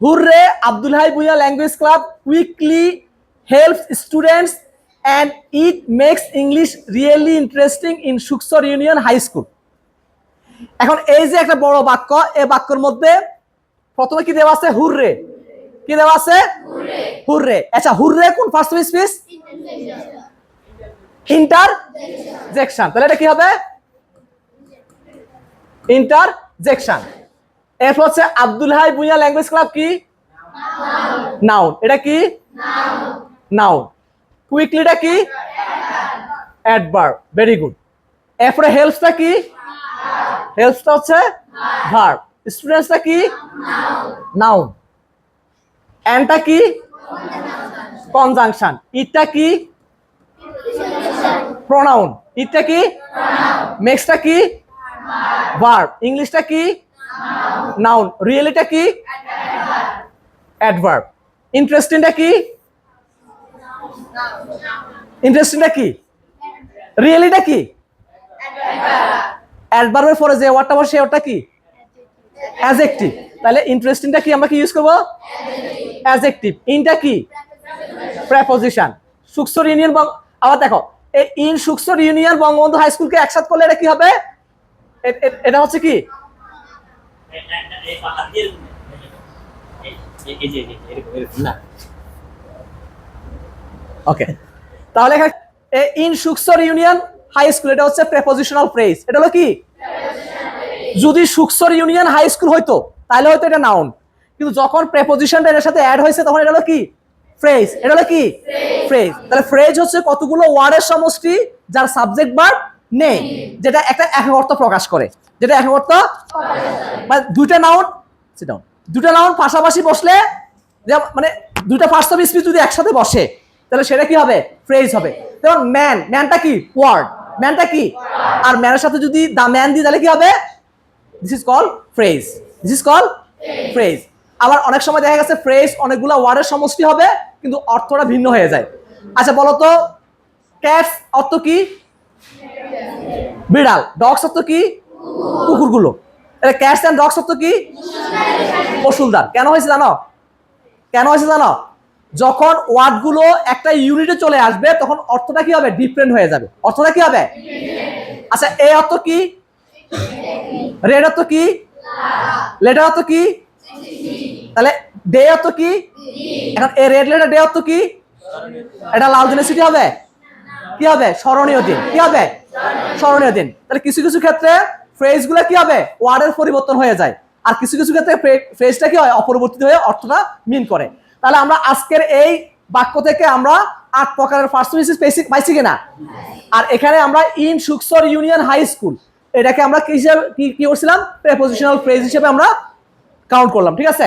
Hurray Abdul Hai Bhuiyan language club weekly helps students and it makes English really interesting in Suksar union high school এখন এই যে একটা বড় বাক্য এই বাক্যের মধ্যে প্রথমে কি দেওয়া আছে হুররে কি দেওয়া আছে হুররে আচ্ছা হুররে কোন ফার্স্ট স্পিচ ইন্টারজেকশন তাহলে এটা কি হবে ইন্টারজেকশন এরপর হচ্ছে আব্দুল হাই ভুইয়া ল্যাঙ্গুয়েজ ক্লাব কি? নাউন এটা কি? নাউন কুইকলিটা কি? অ্যাডভার্ব ভেরি গুড এরপরে হেল্পসটা কি? হেল্পসটা হচ্ছে ভার্ব স্টুডেন্টসটা কি? নাউন অ্যান্ডটা কি? কনজাংশন ইটটা কি? প্রোনাউন ইটটা কি? মেক্সটা কি? ভার্ব ইংলিশটা কি? নাউন রিয়েলিটা কি? অ্যাডভার্ব ইন্টারেস্টিংটা কি? ইন্টারেস্টিংটা কি? রিয়েলিটা কি? অ্যাডভার্বের পরে যে ওয়ার্ডটা বসে, সেই ওয়ার্ডটা কি? অ্যাজেক্টিভ তাহলে ইন্টারেস্টিংটা কি আমরা কি ইউজ করব? অ্যাজেক্টিভ ইনটা কি? প্রেপোজিশন সুক্সর ইউনিয়ন বং আবার দেখো, এই in Suksar union Bangabandhu high স্কুলকে একসাথ করলে এটা কি হবে? এটা হচ্ছে কি? ওকে তাহলে in Suksar union high school, এটা হচ্ছে প্রেপোজিশনাল ফ্রেজ এটা হলো কি? যদি সুক্সর ইউনিয়ন হাই স্কুল হইতো, তাহলে হয়তো এটা নাউন কিন্তু যখন প্রেপোজিশনটা এর সাথে অ্যাড হয়েছে, তখন এটা হলো কি? ফ্রেজ এটা হলো কি? ফ্রেজ তাহলে ফ্রেজ হচ্ছে কতগুলো ওয়ার্ডের সমষ্টি, যার সাবজেক্ট বার নেই। যেটা একটা একক অর্থ প্রকাশ করে। যেটা একক অর্থ মানে দুইটা নাউন ডাউন দুটা নাউন পাশাপাশি বসলে মানে দুইটা ফার্স্ট অফ স্পিচ যদি একসাথে বসে তাহলে সেটা কি হবে? ফ্রেজ হবে। যেমন ম্যান ম্যানটা কি? ওয়ার্ড ম্যানটা কি? আর ম্যানের সাথে যদি দা ম্যান দিই তাহলে কি হবে? This is call phrase this is call phrase আবার অনেক সময় দেখা গেছে ফ্রেজ অনেকগুলো ওয়ার্ডের সমষ্টি হবে কিন্তু অর্থটা ভিন্ন হয়ে যায়। আচ্ছা বলো তো ক্যাটস অর্থ কি? বিড়াল ডগস অর্থ কি? কুকুরগুলো। ক্যাশ অ্যান্ড ডগস অর্থ কি? পশুলদার। কেন হয়েছে জানো? কেন হয়েছে জানো? যখন ওয়ার্ডগুলো একটা ইউনিটে চলে আসবে, তখন অর্থটা কি হবে? ডিফারেন্ট হয়ে যাবে। অর্থটা কি হবে? আচ্ছা এ অর্থ কি? রেড অর্থ কি? লেটার অর্থ কি? তাহলে ডে অর্থ কি? এখন এ রেড লেটার ডে অর্থ কি? এটা লাল দিনের সিটি হবে। কি হবে? স্মরণীয় দিন। কি হবে? স্মরণীয় দিন। তাহলে কিছু কিছু ক্ষেত্রে ফ্রেজগুলো কি হবে? ওয়ার্ডের পরিবর্তন হয়ে যায়। আর কিছু কিছু ক্ষেত্রে ফ্রেজটা কি হয়? অপরিবর্তিত হয়ে অর্থটা মিন করে। তাহলে আমরা আজকের এই বাক্য থেকে আমরা আট প্রকারের ফার্স্ট বেসিক পাইছি কিনা? আর এখানে আমরা in Suksar union high school এটাকে আমরা কি হিসাবে, কি কি করছিলাম? প্রেপোজিশনাল ফ্রেজ হিসেবে আমরা কাউন্ট করলাম। ঠিক আছে?